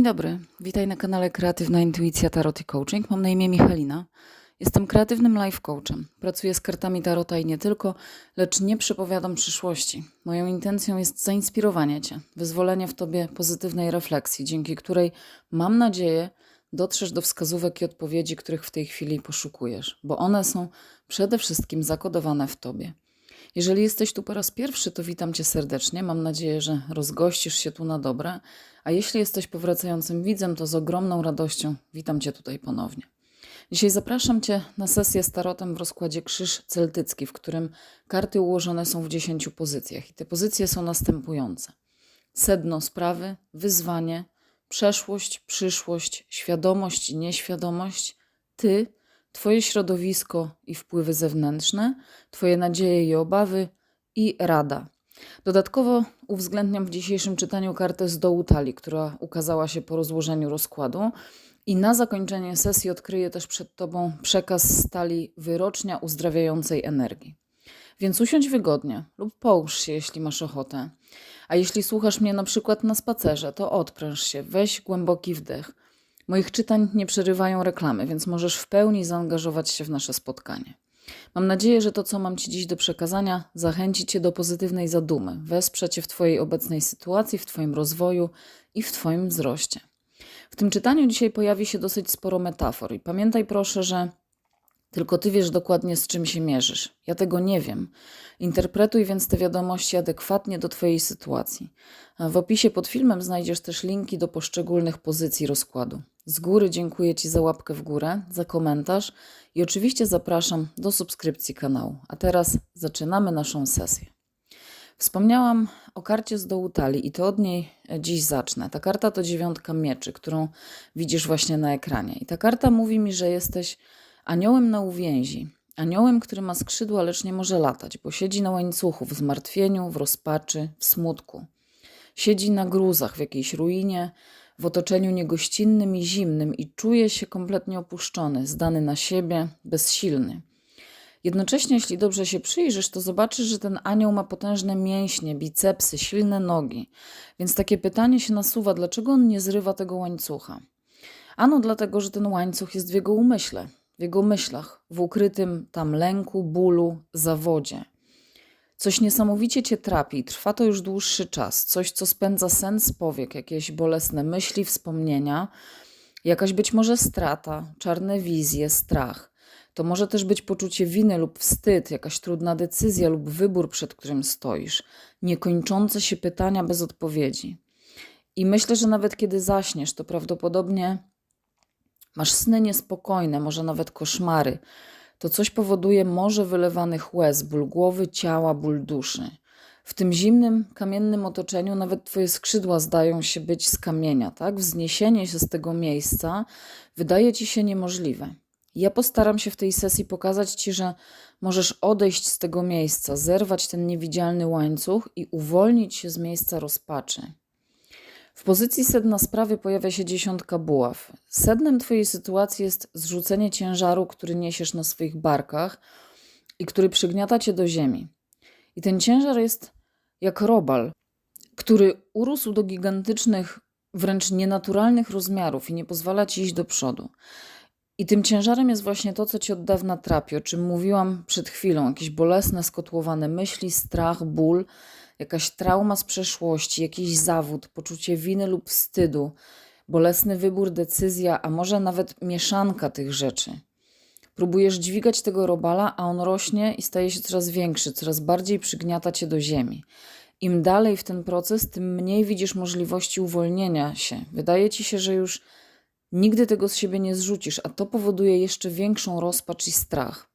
Dzień dobry, witaj na kanale Kreatywna Intuicja Tarot i Coaching. Mam na imię Michalina. Jestem kreatywnym life coachem. Pracuję z kartami Tarota i nie tylko, lecz nie przepowiadam przyszłości. Moją intencją jest zainspirowanie Cię, wyzwolenie w Tobie pozytywnej refleksji, dzięki której mam nadzieję dotrzesz do wskazówek i odpowiedzi, których w tej chwili poszukujesz, bo one są przede wszystkim zakodowane w Tobie. Jeżeli jesteś tu po raz pierwszy, to witam Cię serdecznie. Mam nadzieję, że rozgościsz się tu na dobre. A jeśli jesteś powracającym widzem, to z ogromną radością witam Cię tutaj ponownie. Dzisiaj zapraszam Cię na sesję z tarotem w rozkładzie Krzyż Celtycki, w którym karty ułożone są w dziesięciu pozycjach. I te pozycje są następujące: sedno sprawy, wyzwanie, przeszłość, przyszłość, świadomość i nieświadomość, Ty, Twoje środowisko i wpływy zewnętrzne, Twoje nadzieje i obawy i rada. Dodatkowo uwzględniam w dzisiejszym czytaniu kartę z dołu talii, która ukazała się po rozłożeniu rozkładu. I na zakończenie sesji odkryję też przed Tobą przekaz z talii wyrocznia uzdrawiającej energii. Więc usiądź wygodnie lub połóż się, jeśli masz ochotę. A jeśli słuchasz mnie na przykład na spacerze, to odpręż się, weź głęboki wdech. Moich czytań nie przerywają reklamy, więc możesz w pełni zaangażować się w nasze spotkanie. Mam nadzieję, że to, co mam Ci dziś do przekazania, zachęci Cię do pozytywnej zadumy, wesprze Cię w Twojej obecnej sytuacji, w Twoim rozwoju i w Twoim wzroście. W tym czytaniu dzisiaj pojawi się dosyć sporo metafor i pamiętaj proszę, że tylko Ty wiesz dokładnie, z czym się mierzysz. Ja tego nie wiem. Interpretuj więc te wiadomości adekwatnie do Twojej sytuacji. W opisie pod filmem znajdziesz też linki do poszczególnych pozycji rozkładu. Z góry dziękuję Ci za łapkę w górę, za komentarz i oczywiście zapraszam do subskrypcji kanału. A teraz zaczynamy naszą sesję. Wspomniałam o karcie z dołu talii i to od niej dziś zacznę. Ta karta to dziewiątka mieczy, którą widzisz właśnie na ekranie. I ta karta mówi mi, że jesteś aniołem na uwięzi. Aniołem, który ma skrzydła, lecz nie może latać, bo siedzi na łańcuchu w zmartwieniu, w rozpaczy, w smutku. Siedzi na gruzach, w jakiejś ruinie, w otoczeniu niegościnnym i zimnym i czuje się kompletnie opuszczony, zdany na siebie, bezsilny. Jednocześnie, jeśli dobrze się przyjrzysz, to zobaczysz, że ten anioł ma potężne mięśnie, bicepsy, silne nogi. Więc takie pytanie się nasuwa, dlaczego on nie zrywa tego łańcucha? Ano dlatego, że ten łańcuch jest w jego umyśle, w jego myślach, w ukrytym tam lęku, bólu, zawodzie. Coś niesamowicie cię trapi, trwa to już dłuższy czas, coś, co spędza sens powiek, jakieś bolesne myśli, wspomnienia, jakaś być może strata, czarne wizje, strach. To może też być poczucie winy lub wstyd, jakaś trudna decyzja lub wybór, przed którym stoisz, niekończące się pytania bez odpowiedzi. I myślę, że nawet kiedy zaśniesz, to prawdopodobnie masz sny niespokojne, może nawet koszmary to coś powoduje morze wylewanych łez, ból głowy, ciała, ból duszy. W tym zimnym, kamiennym otoczeniu nawet twoje skrzydła zdają się być z kamienia, tak? Wzniesienie się z tego miejsca wydaje ci się niemożliwe. Ja postaram się w tej sesji pokazać ci, że możesz odejść z tego miejsca, zerwać ten niewidzialny łańcuch i uwolnić się z miejsca rozpaczy. W pozycji sedna sprawy pojawia się dziesiątka buław. Sednem Twojej sytuacji jest zrzucenie ciężaru, który niesiesz na swoich barkach i który przygniata Cię do ziemi. I ten ciężar jest jak robal, który urósł do gigantycznych, wręcz nienaturalnych rozmiarów i nie pozwala Ci iść do przodu. I tym ciężarem jest właśnie to, co Ci od dawna trapi, o czym mówiłam przed chwilą. Jakieś bolesne, skotłowane myśli, strach, ból – jakaś trauma z przeszłości, jakiś zawód, poczucie winy lub wstydu, bolesny wybór, decyzja, a może nawet mieszanka tych rzeczy. Próbujesz dźwigać tego robala, a on rośnie i staje się coraz większy, coraz bardziej przygniata cię do ziemi. Im dalej w ten proces, tym mniej widzisz możliwości uwolnienia się. Wydaje ci się, że już nigdy tego z siebie nie zrzucisz, a to powoduje jeszcze większą rozpacz i strach.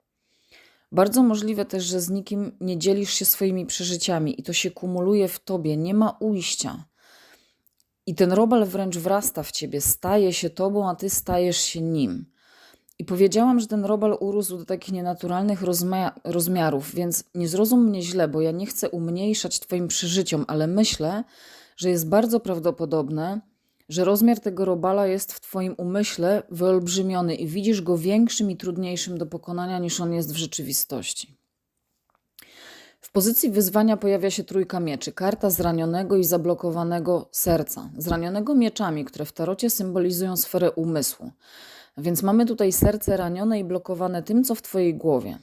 Bardzo możliwe też, że z nikim nie dzielisz się swoimi przeżyciami i to się kumuluje w tobie, nie ma ujścia. I ten robal wręcz wrasta w ciebie, staje się tobą, a ty stajesz się nim. I powiedziałam, że ten robal urósł do takich nienaturalnych rozmiarów, więc nie zrozum mnie źle, bo ja nie chcę umniejszać Twoim przeżyciom, ale myślę, że jest bardzo prawdopodobne, że rozmiar tego robala jest w Twoim umyśle wyolbrzymiony i widzisz go większym i trudniejszym do pokonania niż on jest w rzeczywistości. W pozycji wyzwania pojawia się trójka mieczy, karta zranionego i zablokowanego serca. Zranionego mieczami, które w tarocie symbolizują sferę umysłu. Więc mamy tutaj serce ranione i blokowane tym, co w Twojej głowie.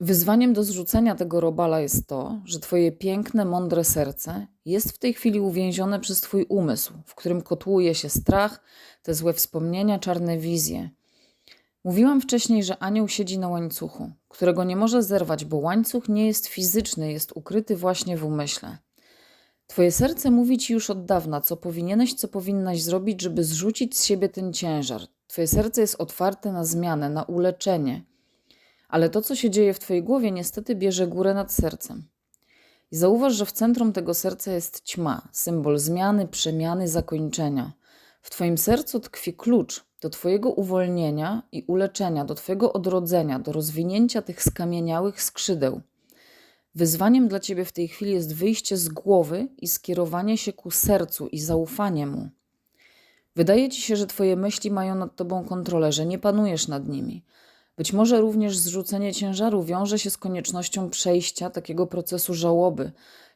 Wyzwaniem do zrzucenia tego robala jest to, że Twoje piękne, mądre serce jest w tej chwili uwięzione przez Twój umysł, w którym kotłuje się strach, te złe wspomnienia, czarne wizje. Mówiłam wcześniej, że anioł siedzi na łańcuchu, którego nie może zerwać, bo łańcuch nie jest fizyczny, jest ukryty właśnie w umyśle. Twoje serce mówi ci już od dawna, co powinieneś, co powinnaś zrobić, żeby zrzucić z siebie ten ciężar. Twoje serce jest otwarte na zmianę, na uleczenie. Ale to, co się dzieje w Twojej głowie, niestety bierze górę nad sercem. I zauważ, że w centrum tego serca jest ćma, symbol zmiany, przemiany, zakończenia. W Twoim sercu tkwi klucz do Twojego uwolnienia i uleczenia, do Twojego odrodzenia, do rozwinięcia tych skamieniałych skrzydeł. Wyzwaniem dla Ciebie w tej chwili jest wyjście z głowy i skierowanie się ku sercu i zaufanie mu. Wydaje Ci się, że Twoje myśli mają nad Tobą kontrolę, że nie panujesz nad nimi. Być może również zrzucenie ciężaru wiąże się z koniecznością przejścia takiego procesu żałoby,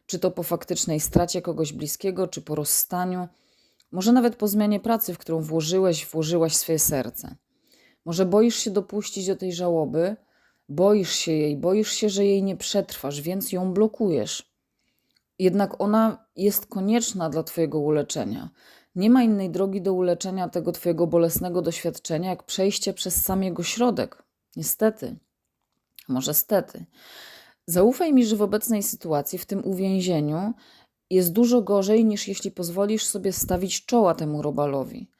czy to po faktycznej stracie kogoś bliskiego, czy po rozstaniu, może nawet po zmianie pracy, w którą włożyłeś, włożyłaś swoje serce. Może boisz się dopuścić do tej żałoby, boisz się jej, boisz się, że jej nie przetrwasz, więc ją blokujesz. Jednak ona jest konieczna dla Twojego uleczenia. Nie ma innej drogi do uleczenia tego Twojego bolesnego doświadczenia, jak przejście przez sam jego środek. Niestety, może stety. Zaufaj mi, że w obecnej sytuacji, w tym uwięzieniu, jest dużo gorzej niż jeśli pozwolisz sobie stawić czoła temu robalowi.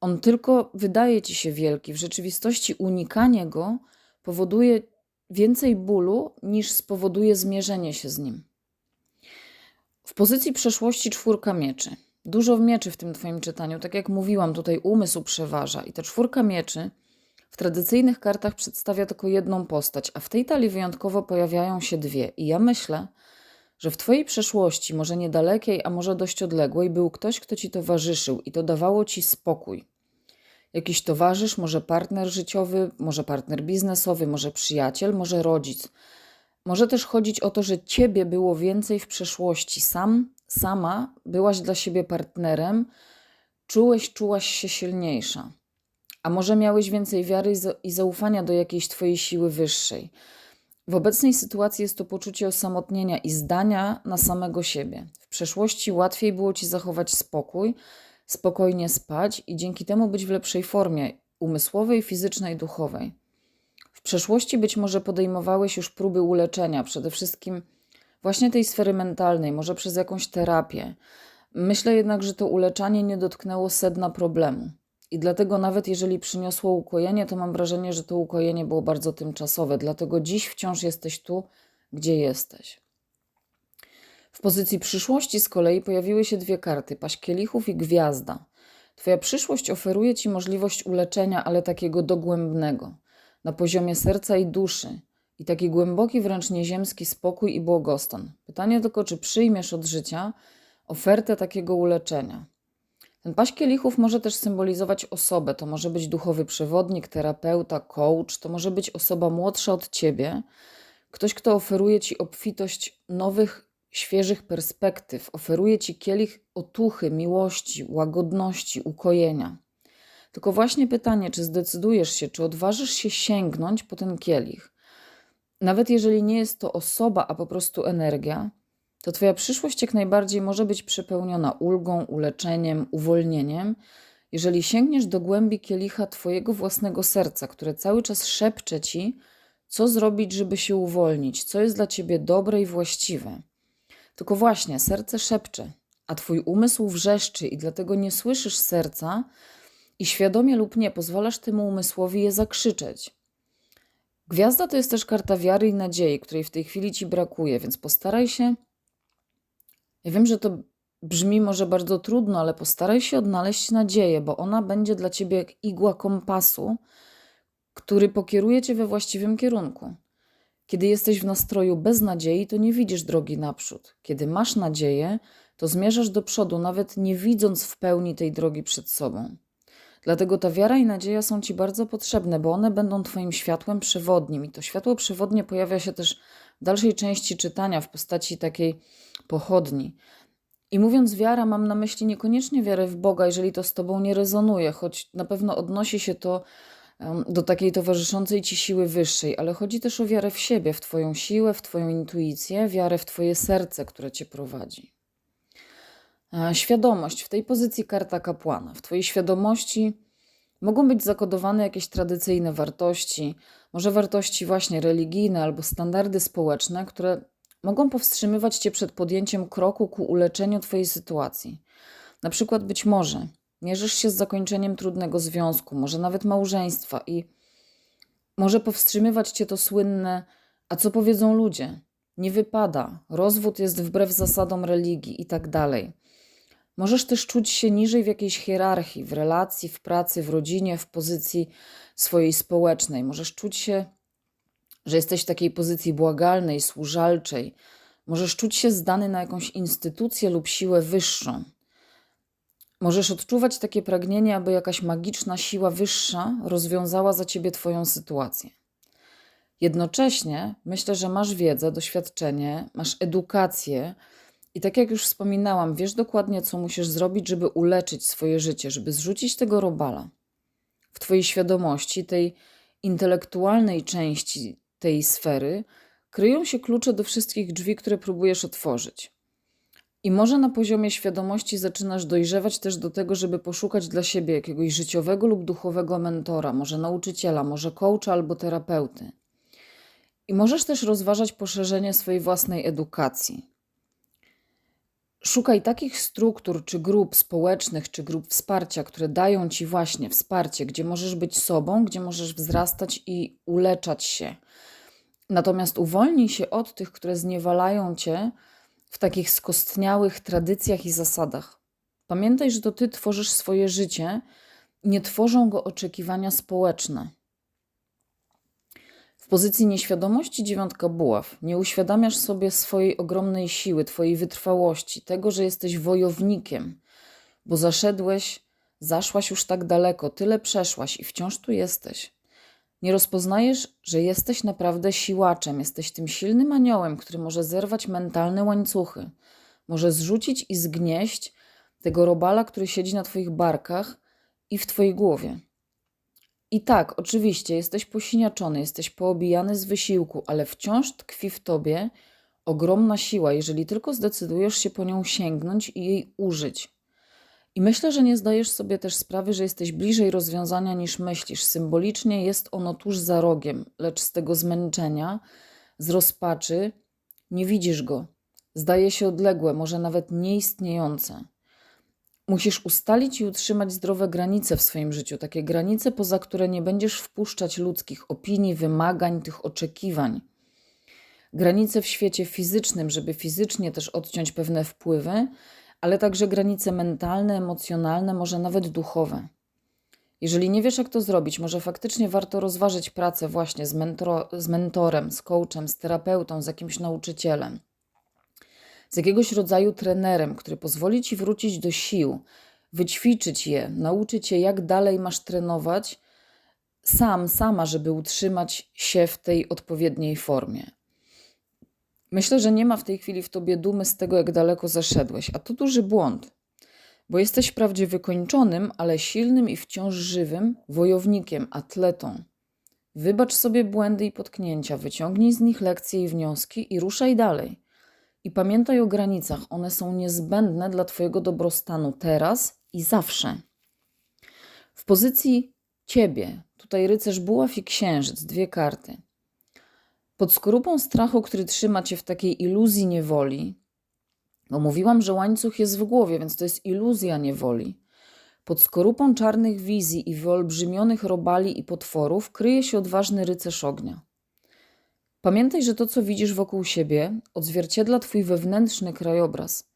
On tylko wydaje ci się wielki, w rzeczywistości unikanie go powoduje więcej bólu niż spowoduje zmierzenie się z nim. W pozycji przeszłości czwórka mieczy. Dużo mieczy w tym Twoim czytaniu. Tak jak mówiłam, tutaj umysł przeważa. I ta czwórka mieczy w tradycyjnych kartach przedstawia tylko jedną postać, a w tej talii wyjątkowo pojawiają się dwie. I ja myślę, że w Twojej przeszłości, może niedalekiej, a może dość odległej, był ktoś, kto Ci towarzyszył i to dawało Ci spokój. Jakiś towarzysz, może partner życiowy, może partner biznesowy, może przyjaciel, może rodzic. Może też chodzić o to, że Ciebie było więcej w przeszłości. Sam, sama byłaś dla siebie partnerem, czułeś, czułaś się silniejsza. A może miałeś więcej wiary i zaufania do jakiejś Twojej siły wyższej. W obecnej sytuacji jest to poczucie osamotnienia i zdania na samego siebie. W przeszłości łatwiej było ci zachować spokój, spokojnie spać i dzięki temu być w lepszej formie umysłowej, fizycznej, duchowej. W przeszłości być może podejmowałeś już próby uleczenia, przede wszystkim właśnie tej sfery mentalnej, może przez jakąś terapię. Myślę jednak, że to uleczanie nie dotknęło sedna problemu. I dlatego nawet jeżeli przyniosło ukojenie, to mam wrażenie, że to ukojenie było bardzo tymczasowe. Dlatego dziś wciąż jesteś tu, gdzie jesteś. W pozycji przyszłości z kolei pojawiły się dwie karty: paść kielichów i gwiazda. Twoja przyszłość oferuje ci możliwość uleczenia, ale takiego dogłębnego, na poziomie serca i duszy, i taki głęboki, wręcz nieziemski spokój i błogostan. Pytanie tylko, czy przyjmiesz od życia ofertę takiego uleczenia. Ten paść kielichów może też symbolizować osobę. To może być duchowy przewodnik, terapeuta, coach, to może być osoba młodsza od ciebie, ktoś, kto oferuje ci obfitość nowych, świeżych perspektyw, oferuje ci kielich otuchy, miłości, łagodności, ukojenia. Tylko właśnie pytanie, czy zdecydujesz się, czy odważysz się sięgnąć po ten kielich. Nawet jeżeli nie jest to osoba, a po prostu energia, to Twoja przyszłość jak najbardziej może być przepełniona ulgą, uleczeniem, uwolnieniem, jeżeli sięgniesz do głębi kielicha Twojego własnego serca, które cały czas szepcze Ci, co zrobić, żeby się uwolnić, co jest dla Ciebie dobre i właściwe. Tylko właśnie serce szepcze, a Twój umysł wrzeszczy i dlatego nie słyszysz serca i świadomie lub nie pozwalasz temu umysłowi je zakrzyczeć. Gwiazda to jest też karta wiary i nadziei, której w tej chwili Ci brakuje, więc postaraj się ja wiem, że to brzmi może bardzo trudno, ale postaraj się odnaleźć nadzieję, bo ona będzie dla ciebie jak igła kompasu, który pokieruje cię we właściwym kierunku. Kiedy jesteś w nastroju bez nadziei, to nie widzisz drogi naprzód. Kiedy masz nadzieję, to zmierzasz do przodu, nawet nie widząc w pełni tej drogi przed sobą. Dlatego ta wiara i nadzieja są Ci bardzo potrzebne, bo one będą Twoim światłem przewodnim. I to światło przewodnie pojawia się też w dalszej części czytania w postaci takiej pochodni. I mówiąc wiara, mam na myśli niekoniecznie wiarę w Boga, jeżeli to z Tobą nie rezonuje, choć na pewno odnosi się to do takiej towarzyszącej Ci siły wyższej, ale chodzi też o wiarę w siebie, w Twoją siłę, w Twoją intuicję, wiarę w Twoje serce, które Cię prowadzi. Świadomość, w tej pozycji karta kapłana. W Twojej świadomości mogą być zakodowane jakieś tradycyjne wartości, może wartości właśnie religijne albo standardy społeczne, które mogą powstrzymywać Cię przed podjęciem kroku ku uleczeniu Twojej sytuacji. Na przykład być może mierzysz się z zakończeniem trudnego związku, może nawet małżeństwa i może powstrzymywać Cię to słynne, a co powiedzą ludzie? Nie wypada, rozwód jest wbrew zasadom religii i tak dalej. Możesz też czuć się niżej w jakiejś hierarchii, w relacji, w pracy, w rodzinie, w pozycji swojej społecznej. Możesz czuć się, że jesteś w takiej pozycji błagalnej, służalczej. Możesz czuć się zdany na jakąś instytucję lub siłę wyższą. Możesz odczuwać takie pragnienie, aby jakaś magiczna siła wyższa rozwiązała za ciebie Twoją sytuację. Jednocześnie myślę, że masz wiedzę, doświadczenie, masz edukację, i tak jak już wspominałam, wiesz dokładnie, co musisz zrobić, żeby uleczyć swoje życie, żeby zrzucić tego robala. W Twojej świadomości, tej intelektualnej części tej sfery, kryją się klucze do wszystkich drzwi, które próbujesz otworzyć. I może na poziomie świadomości zaczynasz dojrzewać też do tego, żeby poszukać dla siebie jakiegoś życiowego lub duchowego mentora, może nauczyciela, może coacha albo terapeuty. I możesz też rozważać poszerzenie swojej własnej edukacji. Szukaj takich struktur, czy grup społecznych, czy grup wsparcia, które dają ci właśnie wsparcie, gdzie możesz być sobą, gdzie możesz wzrastać i uleczać się. Natomiast uwolnij się od tych, które zniewalają cię w takich skostniałych tradycjach i zasadach. Pamiętaj, że to ty tworzysz swoje życie, nie tworzą go oczekiwania społeczne. W pozycji nieświadomości dziewiątka buław nie uświadamiasz sobie swojej ogromnej siły, twojej wytrwałości, tego, że jesteś wojownikiem, bo zaszedłeś, zaszłaś już tak daleko, tyle przeszłaś i wciąż tu jesteś. Nie rozpoznajesz, że jesteś naprawdę siłaczem, jesteś tym silnym aniołem, który może zerwać mentalne łańcuchy, może zrzucić i zgnieść tego robala, który siedzi na Twoich barkach i w Twojej głowie. I tak, oczywiście, jesteś posiniaczony, jesteś poobijany z wysiłku, ale wciąż tkwi w tobie ogromna siła, jeżeli tylko zdecydujesz się po nią sięgnąć i jej użyć. I myślę, że nie zdajesz sobie też sprawy, że jesteś bliżej rozwiązania niż myślisz. Symbolicznie jest ono tuż za rogiem, lecz z tego zmęczenia, z rozpaczy, nie widzisz go. Zdaje się odległe, może nawet nieistniejące. Musisz ustalić i utrzymać zdrowe granice w swoim życiu, takie granice, poza które nie będziesz wpuszczać ludzkich opinii, wymagań, tych oczekiwań. Granice w świecie fizycznym, żeby fizycznie też odciąć pewne wpływy, ale także granice mentalne, emocjonalne, może nawet duchowe. Jeżeli nie wiesz, jak to zrobić, może faktycznie warto rozważyć pracę właśnie z, z mentorem, z coachem, z terapeutą, z jakimś nauczycielem z jakiegoś rodzaju trenerem, który pozwoli ci wrócić do sił, wyćwiczyć je, nauczyć cię, jak dalej masz trenować sam, sama, żeby utrzymać się w tej odpowiedniej formie. Myślę, że nie ma w tej chwili w tobie dumy z tego, jak daleko zaszedłeś, a to duży błąd, bo jesteś wprawdzie wykończonym, ale silnym i wciąż żywym wojownikiem, atletą. Wybacz sobie błędy i potknięcia, wyciągnij z nich lekcje i wnioski i ruszaj dalej. I pamiętaj o granicach, one są niezbędne dla Twojego dobrostanu teraz i zawsze. W pozycji Ciebie, tutaj rycerz buław i księżyc, dwie karty. Pod skorupą strachu, który trzyma Cię w takiej iluzji niewoli, bo mówiłam, że łańcuch jest w głowie, więc to jest iluzja niewoli. Pod skorupą czarnych wizji i wyolbrzymionych robali i potworów kryje się odważny rycerz ognia. Pamiętaj, że to, co widzisz wokół siebie, odzwierciedla Twój wewnętrzny krajobraz.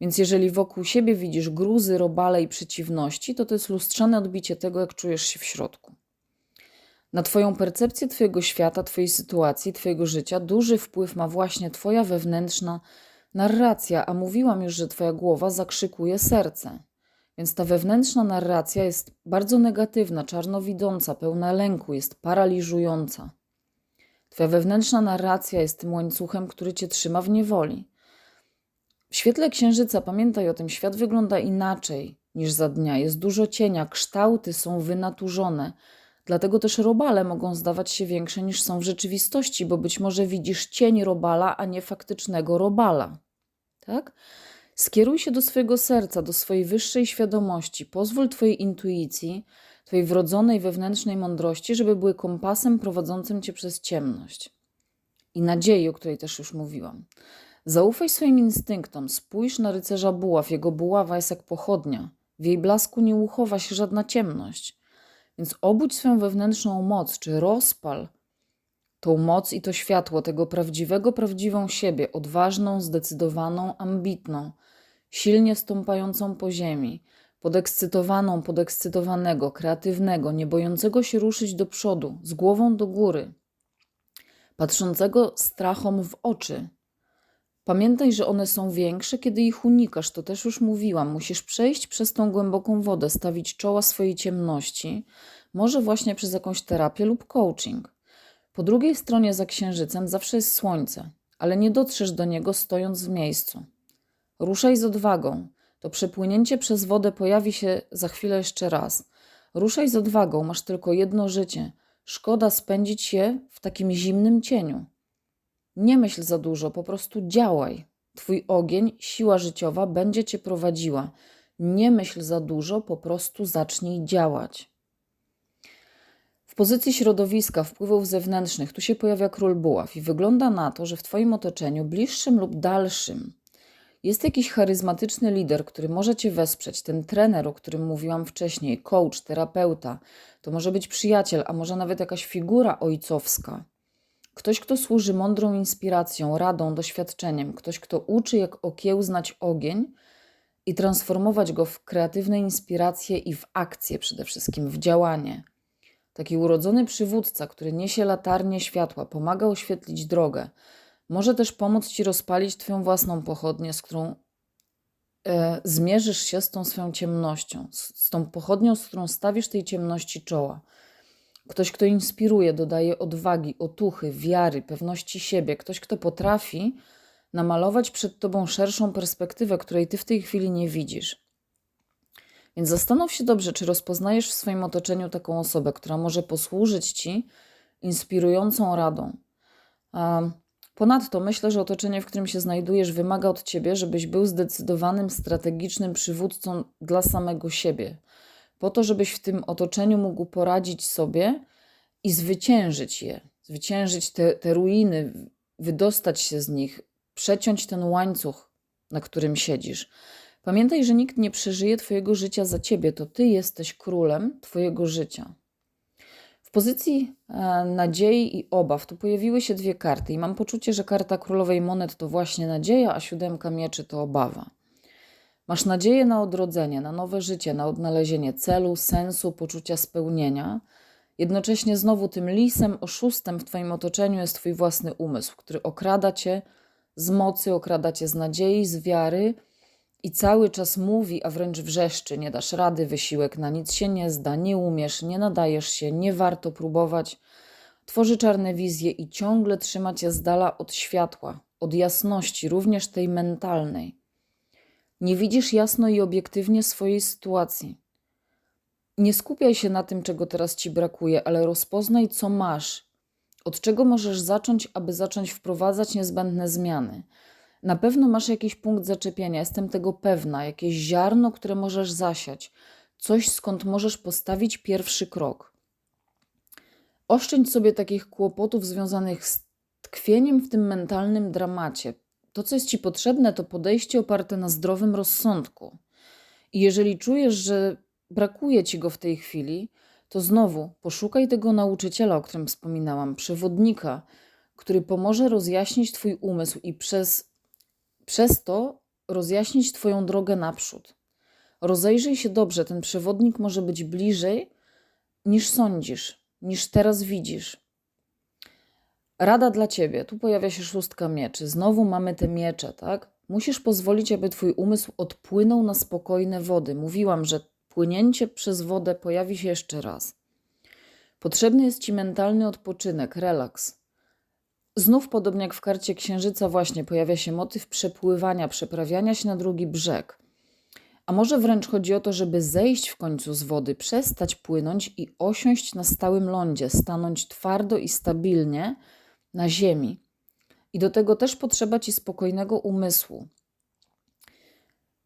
Więc jeżeli wokół siebie widzisz gruzy, robale i przeciwności, to to jest lustrzane odbicie tego, jak czujesz się w środku. Na Twoją percepcję Twojego świata, Twojej sytuacji, Twojego życia duży wpływ ma właśnie Twoja wewnętrzna narracja, a mówiłam już, że Twoja głowa zakrzykuje serce. Więc ta wewnętrzna narracja jest bardzo negatywna, czarnowidząca, pełna lęku, jest paraliżująca. Twoja wewnętrzna narracja jest tym łańcuchem, który cię trzyma w niewoli. W świetle księżyca pamiętaj o tym, świat wygląda inaczej niż za dnia. Jest dużo cienia, kształty są wynaturzone. Dlatego też robale mogą zdawać się większe niż są w rzeczywistości, bo być może widzisz cień robala, a nie faktycznego robala. Tak? Skieruj się do swojego serca, do swojej wyższej świadomości. Pozwól Twojej intuicji, Twojej wrodzonej wewnętrznej mądrości, żeby były kompasem prowadzącym Cię przez ciemność. I nadziei, o której też już mówiłam. Zaufaj swoim instynktom, spójrz na rycerza buław. Jego buława jest jak pochodnia. W jej blasku nie uchowa się żadna ciemność. Więc obudź swoją wewnętrzną moc, czy rozpal tą moc i to światło tego prawdziwego, prawdziwą siebie, odważną, zdecydowaną, ambitną, silnie stąpającą po ziemi, podekscytowaną, podekscytowanego, kreatywnego, nie bojącego się ruszyć do przodu, z głową do góry, patrzącego strachom w oczy. Pamiętaj, że one są większe, kiedy ich unikasz. To też już mówiłam. Musisz przejść przez tą głęboką wodę, stawić czoła swojej ciemności, może właśnie przez jakąś terapię lub coaching. Po drugiej stronie za księżycem zawsze jest słońce, ale nie dotrzesz do niego stojąc w miejscu. Ruszaj z odwagą. To przepłynięcie przez wodę pojawi się za chwilę jeszcze raz. Ruszaj z odwagą, masz tylko jedno życie. Szkoda spędzić je w takim zimnym cieniu. Nie myśl za dużo, po prostu działaj. Twój ogień, siła życiowa będzie cię prowadziła. Nie myśl za dużo, po prostu zacznij działać. W pozycji środowiska, wpływów zewnętrznych, tu się pojawia król buław i wygląda na to, że w Twoim otoczeniu, bliższym lub dalszym, jest jakiś charyzmatyczny lider, który może Cię wesprzeć. Ten trener, o którym mówiłam wcześniej, coach, terapeuta, to może być przyjaciel, a może nawet jakaś figura ojcowska. Ktoś, kto służy mądrą inspiracją, radą, doświadczeniem, ktoś, kto uczy, jak okiełznać ogień i transformować go w kreatywne inspiracje i w akcje przede wszystkim, w działanie. Taki urodzony przywódca, który niesie latarnię światła, pomaga oświetlić drogę, może też pomóc ci rozpalić Twoją własną pochodnię, z którą e, zmierzysz się z tą swoją ciemnością, z, z tą pochodnią, z którą stawisz tej ciemności czoła. Ktoś, kto inspiruje, dodaje odwagi, otuchy, wiary, pewności siebie, ktoś, kto potrafi namalować przed Tobą szerszą perspektywę, której Ty w tej chwili nie widzisz. Więc zastanów się dobrze, czy rozpoznajesz w swoim otoczeniu taką osobę, która może posłużyć Ci inspirującą radą. Ponadto myślę, że otoczenie, w którym się znajdujesz, wymaga od Ciebie, żebyś był zdecydowanym, strategicznym przywódcą dla samego siebie, po to, żebyś w tym otoczeniu mógł poradzić sobie i zwyciężyć je, zwyciężyć te, te ruiny, wydostać się z nich, przeciąć ten łańcuch, na którym siedzisz. Pamiętaj, że nikt nie przeżyje Twojego życia za Ciebie, to Ty jesteś królem Twojego życia. Pozycji e, nadziei i obaw tu pojawiły się dwie karty, i mam poczucie, że karta królowej monet to właśnie nadzieja, a siódemka mieczy to obawa. Masz nadzieję na odrodzenie, na nowe życie, na odnalezienie celu, sensu, poczucia spełnienia. Jednocześnie znowu tym lisem, oszustem w Twoim otoczeniu jest Twój własny umysł, który okrada Cię z mocy, okrada Cię z nadziei, z wiary i cały czas mówi, a wręcz wrzeszczy: Nie dasz rady, wysiłek na nic się nie zda, nie umiesz, nie nadajesz się, nie warto próbować. Tworzy czarne wizje i ciągle trzyma cię z dala od światła, od jasności, również tej mentalnej. Nie widzisz jasno i obiektywnie swojej sytuacji. Nie skupiaj się na tym, czego teraz ci brakuje, ale rozpoznaj, co masz, od czego możesz zacząć, aby zacząć wprowadzać niezbędne zmiany. Na pewno masz jakiś punkt zaczepienia, jestem tego pewna, jakieś ziarno, które możesz zasiać, coś skąd możesz postawić pierwszy krok. Oszczędź sobie takich kłopotów związanych z tkwieniem w tym mentalnym dramacie. To, co jest ci potrzebne, to podejście oparte na zdrowym rozsądku. I jeżeli czujesz, że brakuje ci go w tej chwili, to znowu poszukaj tego nauczyciela, o którym wspominałam, przewodnika, który pomoże rozjaśnić Twój umysł i przez przez to rozjaśnić Twoją drogę naprzód. Rozejrzyj się dobrze, ten przewodnik może być bliżej niż sądzisz, niż teraz widzisz. Rada dla Ciebie. Tu pojawia się szóstka mieczy. Znowu mamy te miecze, tak? Musisz pozwolić, aby twój umysł odpłynął na spokojne wody. Mówiłam, że płynięcie przez wodę pojawi się jeszcze raz. Potrzebny jest ci mentalny odpoczynek, relaks. Znów, podobnie jak w karcie księżyca, właśnie pojawia się motyw przepływania, przeprawiania się na drugi brzeg. A może wręcz chodzi o to, żeby zejść w końcu z wody, przestać płynąć i osiąść na stałym lądzie, stanąć twardo i stabilnie na ziemi. I do tego też potrzeba ci spokojnego umysłu.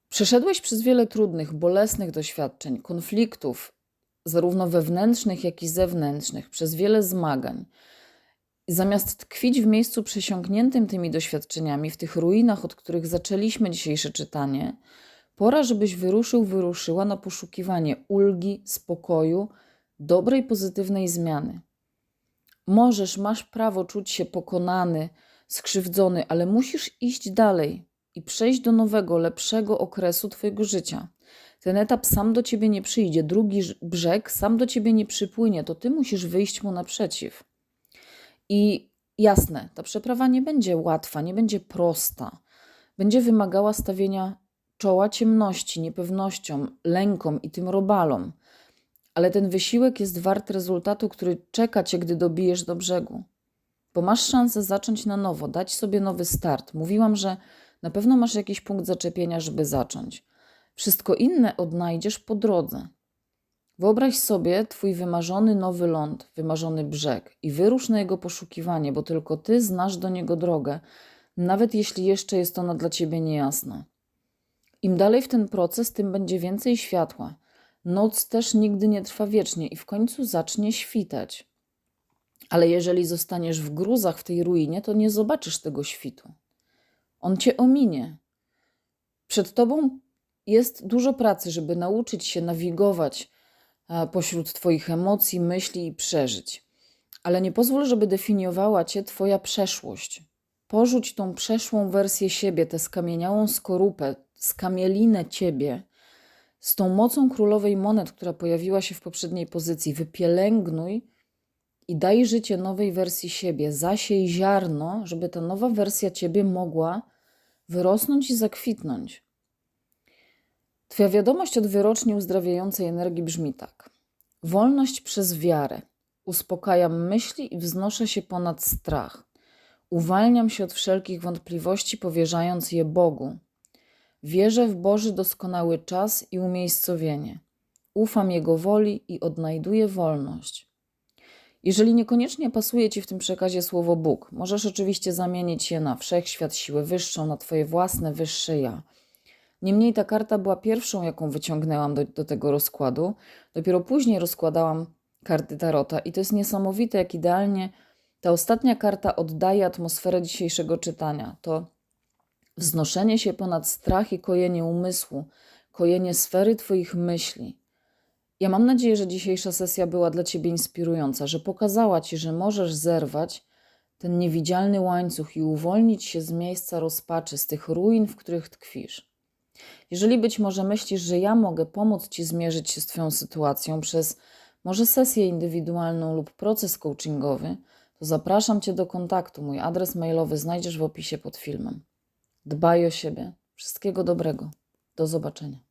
Przeszedłeś przez wiele trudnych, bolesnych doświadczeń, konfliktów, zarówno wewnętrznych, jak i zewnętrznych, przez wiele zmagań. Zamiast tkwić w miejscu przesiąkniętym tymi doświadczeniami, w tych ruinach, od których zaczęliśmy dzisiejsze czytanie, pora, żebyś wyruszył, wyruszyła na poszukiwanie ulgi, spokoju, dobrej, pozytywnej zmiany. Możesz, masz prawo czuć się pokonany, skrzywdzony, ale musisz iść dalej i przejść do nowego, lepszego okresu Twojego życia. Ten etap sam do ciebie nie przyjdzie, drugi brzeg sam do ciebie nie przypłynie, to ty musisz wyjść mu naprzeciw. I jasne, ta przeprawa nie będzie łatwa, nie będzie prosta. Będzie wymagała stawienia czoła ciemności, niepewnościom, lękom i tym robalom. Ale ten wysiłek jest wart rezultatu, który czeka cię, gdy dobijesz do brzegu. Bo masz szansę zacząć na nowo, dać sobie nowy start. Mówiłam, że na pewno masz jakiś punkt zaczepienia, żeby zacząć. Wszystko inne odnajdziesz po drodze. Wyobraź sobie Twój wymarzony nowy ląd, wymarzony brzeg i wyrusz na jego poszukiwanie, bo tylko Ty znasz do niego drogę, nawet jeśli jeszcze jest ona dla Ciebie niejasna. Im dalej w ten proces, tym będzie więcej światła. Noc też nigdy nie trwa wiecznie i w końcu zacznie świtać. Ale jeżeli zostaniesz w gruzach w tej ruinie, to nie zobaczysz tego świtu. On cię ominie. Przed tobą jest dużo pracy, żeby nauczyć się nawigować pośród Twoich emocji, myśli i przeżyć. Ale nie pozwól, żeby definiowała Cię Twoja przeszłość. Porzuć tą przeszłą wersję siebie, tę skamieniałą skorupę, skamielinę Ciebie z tą mocą królowej monet, która pojawiła się w poprzedniej pozycji. Wypielęgnuj i daj życie nowej wersji siebie. Zasiej ziarno, żeby ta nowa wersja Ciebie mogła wyrosnąć i zakwitnąć. Twoja wiadomość od wyroczni uzdrawiającej energii brzmi tak. Wolność przez wiarę. Uspokajam myśli i wznoszę się ponad strach. Uwalniam się od wszelkich wątpliwości, powierzając je Bogu. Wierzę w Boży doskonały czas i umiejscowienie. Ufam Jego woli i odnajduję wolność. Jeżeli niekoniecznie pasuje Ci w tym przekazie słowo Bóg, możesz oczywiście zamienić je na wszechświat, siłę wyższą, na Twoje własne, wyższe ja. Niemniej ta karta była pierwszą, jaką wyciągnęłam do, do tego rozkładu. Dopiero później rozkładałam karty Tarota i to jest niesamowite, jak idealnie ta ostatnia karta oddaje atmosferę dzisiejszego czytania. To wznoszenie się ponad strach i kojenie umysłu, kojenie sfery Twoich myśli. Ja mam nadzieję, że dzisiejsza sesja była dla Ciebie inspirująca, że pokazała Ci, że możesz zerwać ten niewidzialny łańcuch i uwolnić się z miejsca rozpaczy, z tych ruin, w których tkwisz. Jeżeli być może myślisz, że ja mogę pomóc Ci zmierzyć się z Twoją sytuacją przez może sesję indywidualną lub proces coachingowy, to zapraszam Cię do kontaktu. Mój adres mailowy znajdziesz w opisie pod filmem. Dbaj o siebie. Wszystkiego dobrego. Do zobaczenia.